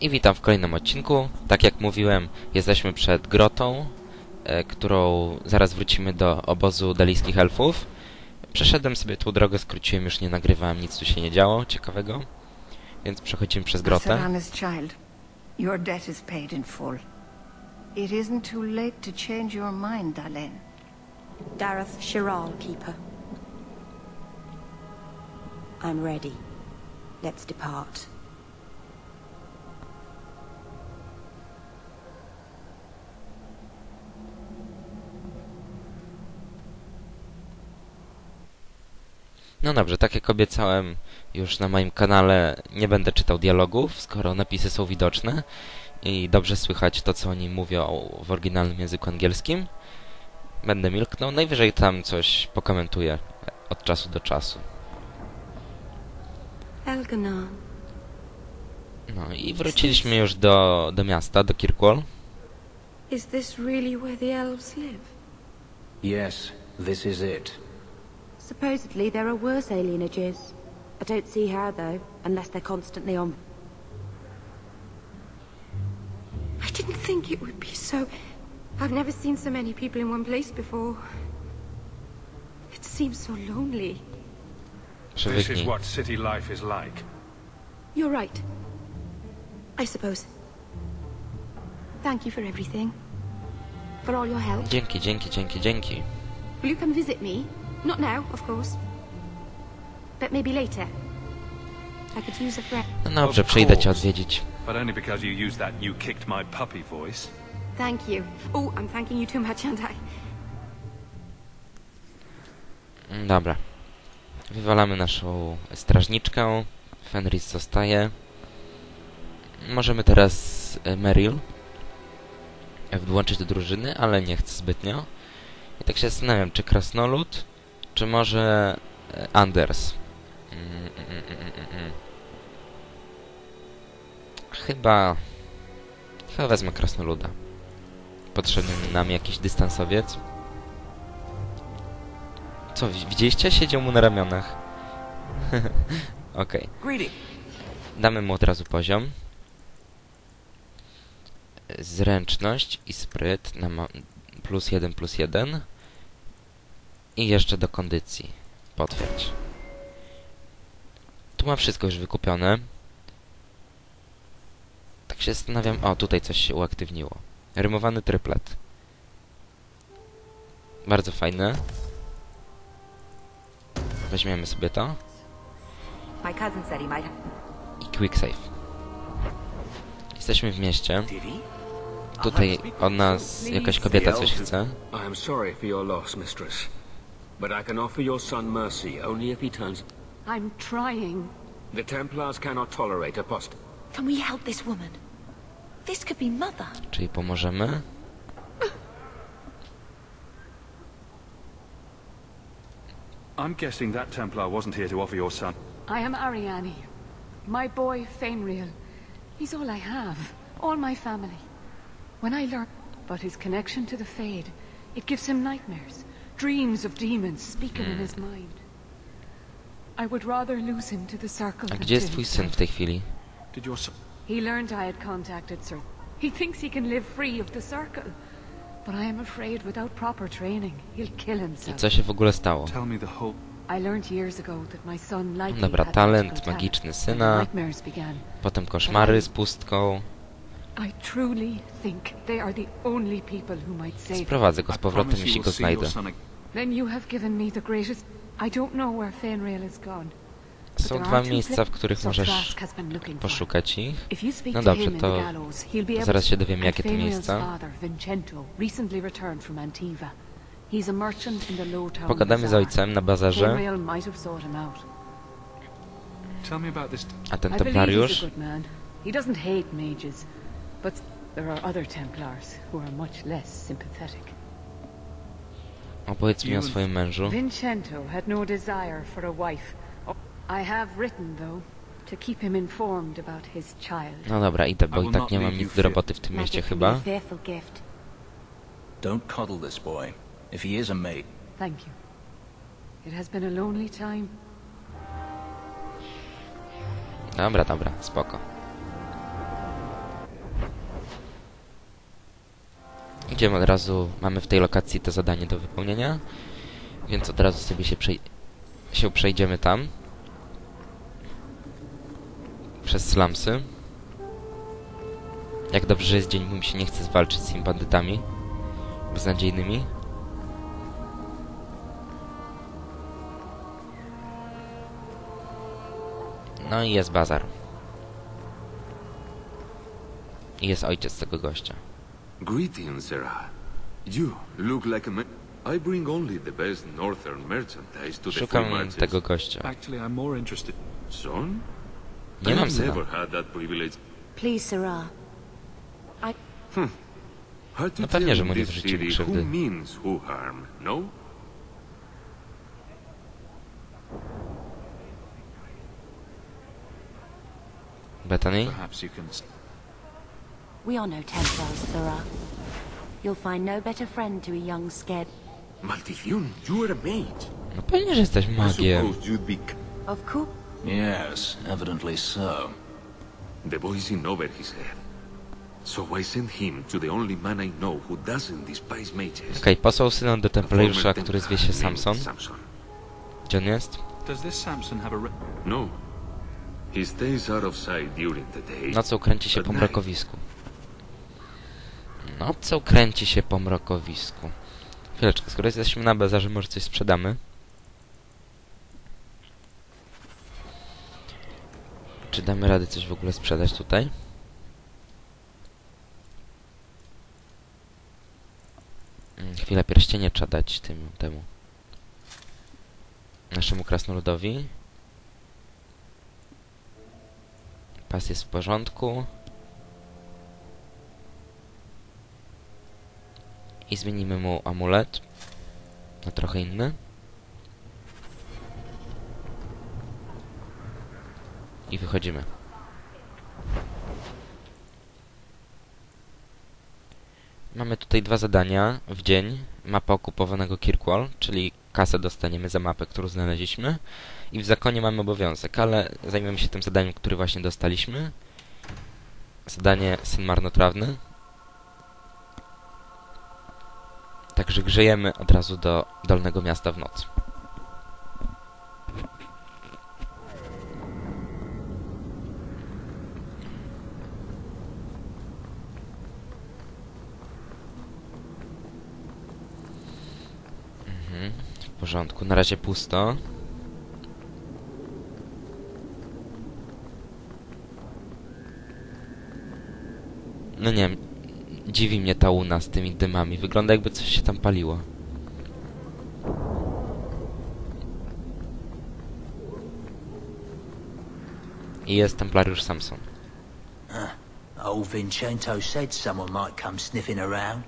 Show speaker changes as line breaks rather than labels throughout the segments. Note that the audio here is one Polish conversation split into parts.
I witam w kolejnym odcinku. Tak jak mówiłem, jesteśmy przed grotą, e, którą zaraz wrócimy do obozu dalijskich elfów. Przeszedłem sobie tą drogę, skróciłem, już nie nagrywałem, nic tu się nie działo ciekawego. Więc przechodzimy przez grotę.
Serana's child, your debt is paid in full. It isn't too late to change your mind, Dalen.
Dareth Shiral, Keeper. I'm ready. Let's depart.
No dobrze, tak jak obiecałem już na moim kanale, nie będę czytał dialogów, skoro napisy są widoczne i dobrze słychać to, co oni mówią w oryginalnym języku angielskim. Będę milknął, najwyżej tam coś pokomentuję od czasu do czasu.
Elganon.
No i wróciliśmy już do, do miasta, do Kirkwall.
Is this really where the elves live?
Yes, this is it.
Supposedly there are worse alienages. I don't see how, though, unless they're constantly on. I didn't think it would be so. I've never seen so many people in one place before. It seems so lonely.
This is what city life is like.
You're right. I suppose. Thank you for everything. For all your help.
Dzięki, dzięki, dzięki, dzięki.
Will you come visit me? Not now, of course. But maybe later. I could use a friend.
No dobrze, przyjdę cię odwiedzić.
But only because you used that you kicked my puppy voice.
Thank you. Oh, I'm thanking you too much, aren't I?
Mm, Dobra. Wywalamy naszą strażniczkę. Fenris zostaje. Możemy teraz e, Meryl włączyć do drużyny, ale nie chcę zbytnio. I tak się zastanawiam, czy Krasnolud, czy może e, Anders. Chyba... Chyba wezmę Krasnoluda. Potrzebny nam jakiś dystansowiec. Co, wi- widzieliście? Siedział mu na ramionach. Okej. Damy mu od razu poziom. Zręczność i spryt na plus jeden, plus jeden. I jeszcze do kondycji. Potwierdź. Tu ma wszystko już wykupione. Tak się zastanawiam... O, tutaj coś się uaktywniło. Rymowany tryplet. Bardzo fajne. Weźmiemy sobie to.
My cousin said he might have.
I quick save. Jesteśmy w mieście. Tutaj od nas jakaś kobieta coś chce.
I am sorry for your loss, mistress. But I can offer your son mercy only if he turns.
I'm trying.
The Templars cannot tolerate apostasy.
Can we help this woman? This could be Mother.
Czyli pomożemy.
I'm guessing that Templar wasn't here to offer your son.
I am Ariane. My boy, Fainriel. He's all I have. All my family. When I learn about his connection to the Fade, it gives him nightmares. Dreams of demons speaking in his mind. I would rather lose him to the Circle
A gdzie jest twój syn w tej chwili?
Did your son...
He learned I had contacted Sir. He thinks he can live free of the Circle. But I am afraid without proper training, he'll kill
I
himself.
co się w ogóle stało?
Tell me the whole...
I learned years ago that my son likely
Dobra,
had
talent magiczny syna, potem koszmary z pustką.
I truly think they are the only people who might save him.
Sprowadzę go z
I
powrotem, jeśli go znajdę.
Then you have given me the greatest. I don't know where Fenrir is gone.
Są
there
dwa
are two
miejsca, w których możesz
Trask has been looking for.
poszukać ich.
If you speak
No dobrze, to
the gallows, he'll be able
zaraz się
to-
dowiemy, jakie to miejsca.
father, Vincento, recently returned from Antiva. He's a merchant in the Low Town
Pogadamy z ojcem na bazarze,
Fenrir might have sought him out.
Tell me about this...
a ten
I believe he's
templariusz
a good man. He doesn't hate mages, but there are other Templars who are much less sympathetic.
Opowiedz mi o swoim mężu.
Vincento had no desire for a wife. I have written, though, to keep him informed about his child.
No dobra, idę, bo
I
tak nie mam nic do roboty w tym mieście chyba.
Don't coddle this boy. If he is a mate,
Thank you. It has been a lonely time.
Dobra, dobra, spoko. Idziemy od razu, mamy w tej lokacji to zadanie do wypełnienia, więc od razu sobie się, przej się przejdziemy tam. Przez slumsy. Jak dobrze, jest dzień, bo mi się nie chce zwalczyć z tymi bandytami beznadziejnymi. No i jest bazar. I jest ojciec tego gościa.
Greetings, Sarah. You look like a man. I bring only the best northern merchandise to the free
Szukam tego gościa.
Actually, I'm more interested.
Son?
Nie
I
mam
have
syna.
never had that privilege.
Please, Sarah. Uh, hmm.
Hard to
No pewnie,
tell
że
in
mu nie
this
krzywdy.
who means who harm, no?
Bethany?
We are no Templars, Sarah. You'll find no better friend to a young, scared...
Maldición, you are a mage.
No pewnie, że jesteś magiem.
suppose you'd be...
Of course.
Yes, evidently so.
The boy's in over his head. So I sent him to the only man I know who doesn't despise mages.
Okej, posłał syna do Templariusza, który zwie się Samson. Gdzie on jest?
Does this Samson have a... Re-
No. He stays out of sight during the day.
Nocą kręci się po mrokowisku. Nocą kręci się po mrokowisku. Chwileczkę, skoro jesteśmy na bazarze, może coś sprzedamy? Czy damy radę coś w ogóle sprzedać tutaj? Mm, Chwilę, pierścienie trzeba dać tym, temu. Naszemu krasnoludowi. Pas jest w porządku. I zmienimy mu amulet na trochę inny. I wychodzimy. Mamy tutaj dwa zadania w dzień. Mapa okupowanego Kirkwall, czyli kasę dostaniemy za mapę, którą znaleźliśmy. I w zakonie mamy obowiązek, ale zajmiemy się tym zadaniem, który właśnie dostaliśmy. Zadanie Syn Marnotrawny. Także grzejemy od razu do Dolnego Miasta w nocy. Mhm, w porządku. Na razie pusto. No nie wiem, dziwi mnie ta łuna z tymi dymami. Wygląda jakby coś się tam paliło. I jest Templariusz Samson.
Old Vincento said someone might come sniffing around.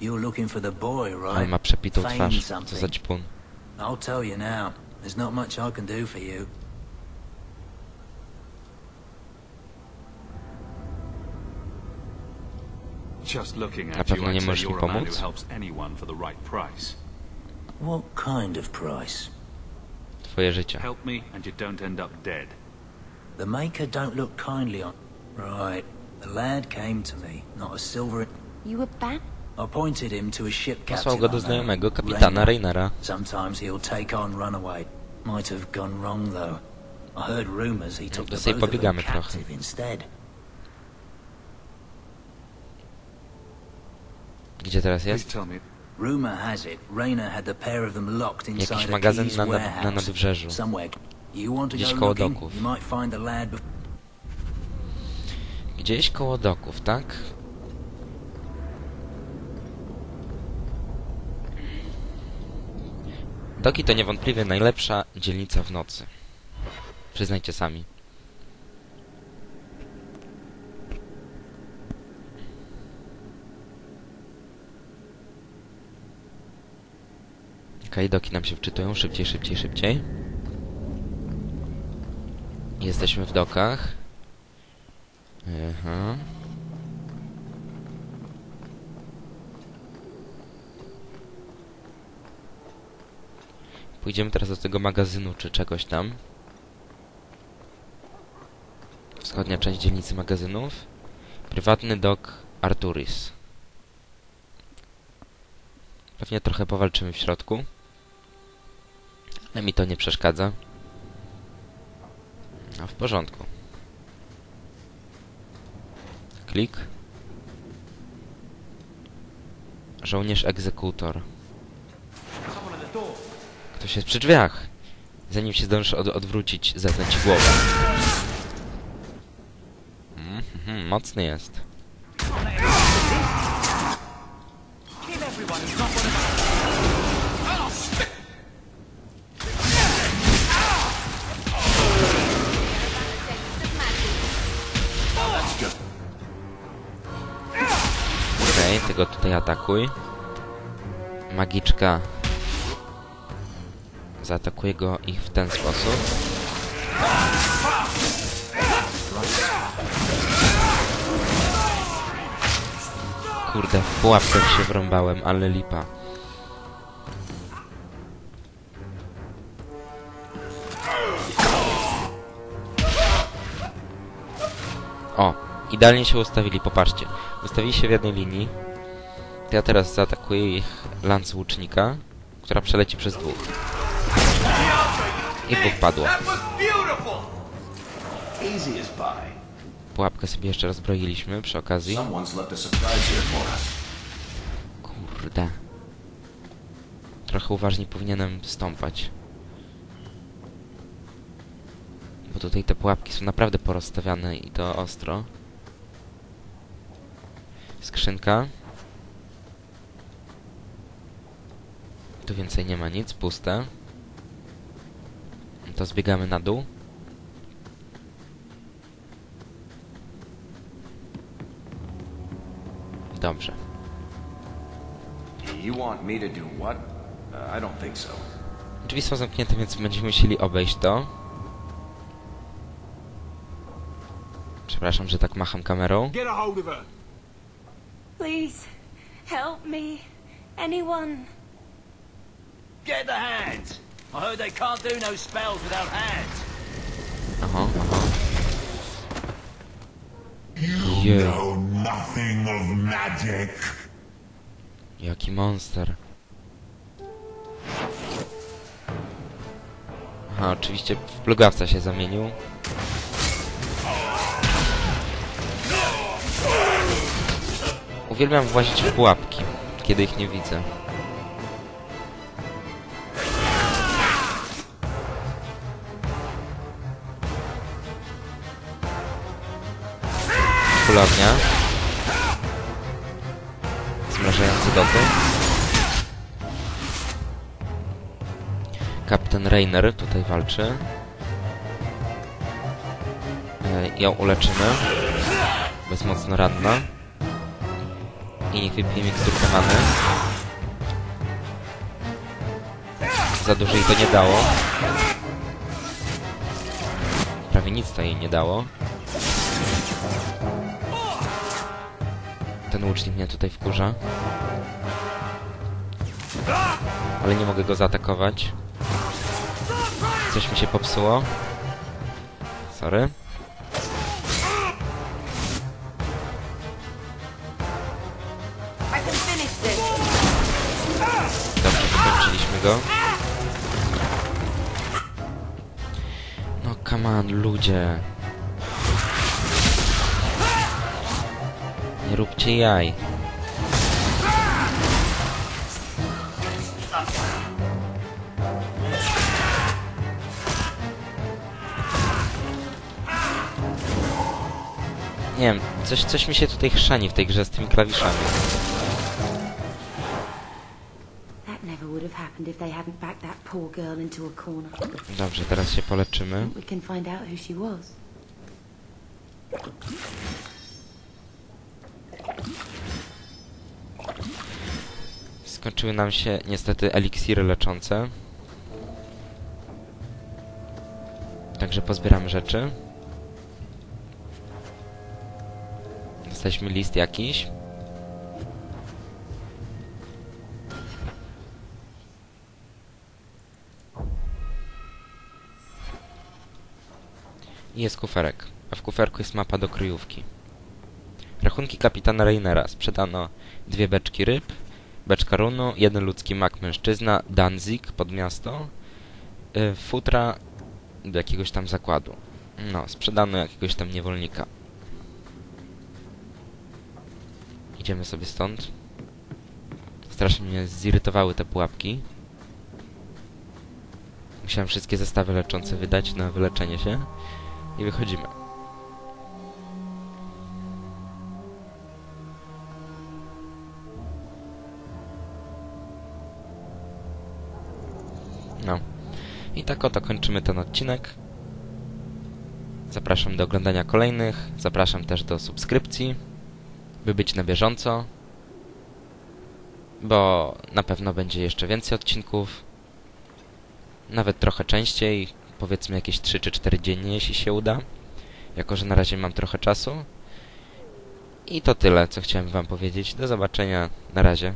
You're looking for the boy, right?
ma przepitą twarz. Co za ćpun.
I'll tell you now. There's not much I can do for you.
Just looking
Na pewno nie możesz mi pomóc?
What kind of price?
Twoje życie.
Help me, and you don't end up dead.
The Maker don't look kindly on... Right. The lad came to me, not a silver...
You were back?
I pointed him to a ship
Posłał
captain
go do znajomego kapitana. Raynera.
Sometimes he'll take on runaway. Might have gone wrong, though. I heard rumors he took
to
the both of them captive instead.
Gdzie teraz jest?
Rumor has it, Rayner had the pair of them locked inside
Jakiś magazyn na, na, na nadbrzeżu. Gdzieś koło doków. Gdzieś koło doków, tak? Doki to niewątpliwie najlepsza dzielnica w nocy. Przyznajcie sami. Okej, doki nam się wczytują. Szybciej, szybciej, szybciej. Jesteśmy w dokach. Aha. Pójdziemy teraz do tego magazynu czy czegoś tam. Wschodnia część dzielnicy magazynów. Prywatny dok Arturis. Pewnie trochę powalczymy w środku. Mi to nie przeszkadza. A w porządku. Klik. Żołnierz egzekutor. Ktoś jest przy drzwiach. Zanim się zdążysz od odwrócić, zetnę ci głowę. Mm, mhm, mocny jest. Tutaj atakuj. Magiczka zaatakuje go ich w ten sposób. Kurde, w pułapkę się wrąbałem, ale lipa. O, idealnie się ustawili, popatrzcie. Ustawili się w jednej linii. Ja teraz zaatakuję ich lance łucznika, która przeleci przez dwóch. I dwóch padło. Pułapkę sobie jeszcze rozbroiliśmy przy okazji. Kurde. Trochę uważniej powinienem stąpać. Bo tutaj te pułapki są naprawdę porozstawiane i to ostro. Skrzynka. Tu więcej nie ma nic, puste. To zbiegamy na dół. Dobrze.
You want me to do what? Uh, I don't think so.
Drzwi są zamknięte, więc będziemy musieli obejść to. Przepraszam, że tak macham kamerą.
Get a hold of her.
Please, help me. Anyone.
Get the hands! I heard they can't do no spells without hands.
Aha, aha.
You
Yeah.
know nothing of magic.
Jaki monster. Aha, oczywiście w plugawca się zamienił. Uwielbiam włazić w pułapki, kiedy ich nie widzę. Kulownia. Zmrażający dotyk. Kapitan Rainer tutaj walczy. E, ją uleczymy. Jest mocno ranna. I niech wypije miksturkę many. Za dużo jej to nie dało. Prawie nic to jej nie dało. Ten łucznik mnie tutaj wkurza. Ale nie mogę go zaatakować. Coś mi się popsuło. Sorry. Dobrze, wykończyliśmy go. No come on, ludzie. Nie róbcie jaj. Nie wiem, coś, coś mi się tutaj chrzani w tej grze z tymi klawiszami. Dobrze, teraz się poleczymy. Skończyły nam się niestety eliksiry leczące. Także pozbieramy rzeczy. Dostaliśmy list jakiś. I jest kuferek. A w kuferku jest mapa do kryjówki. Rachunki kapitana Reinera. Sprzedano dwie beczki ryb, beczka runu, jeden ludzki mak mężczyzna, Danzig pod miasto, y, futra do jakiegoś tam zakładu. No, sprzedano jakiegoś tam niewolnika. Idziemy sobie stąd. Strasznie mnie zirytowały te pułapki. Musiałem wszystkie zestawy leczące wydać na wyleczenie się. I wychodzimy. Tak oto kończymy ten odcinek. Zapraszam do oglądania kolejnych. Zapraszam też do subskrypcji, by być na bieżąco. Bo na pewno będzie jeszcze więcej odcinków. Nawet trochę częściej. Powiedzmy jakieś 3 czy 4 dziennie, jeśli się uda. Jako, że na razie mam trochę czasu. I to tyle, co chciałem wam powiedzieć. Do zobaczenia. Na razie.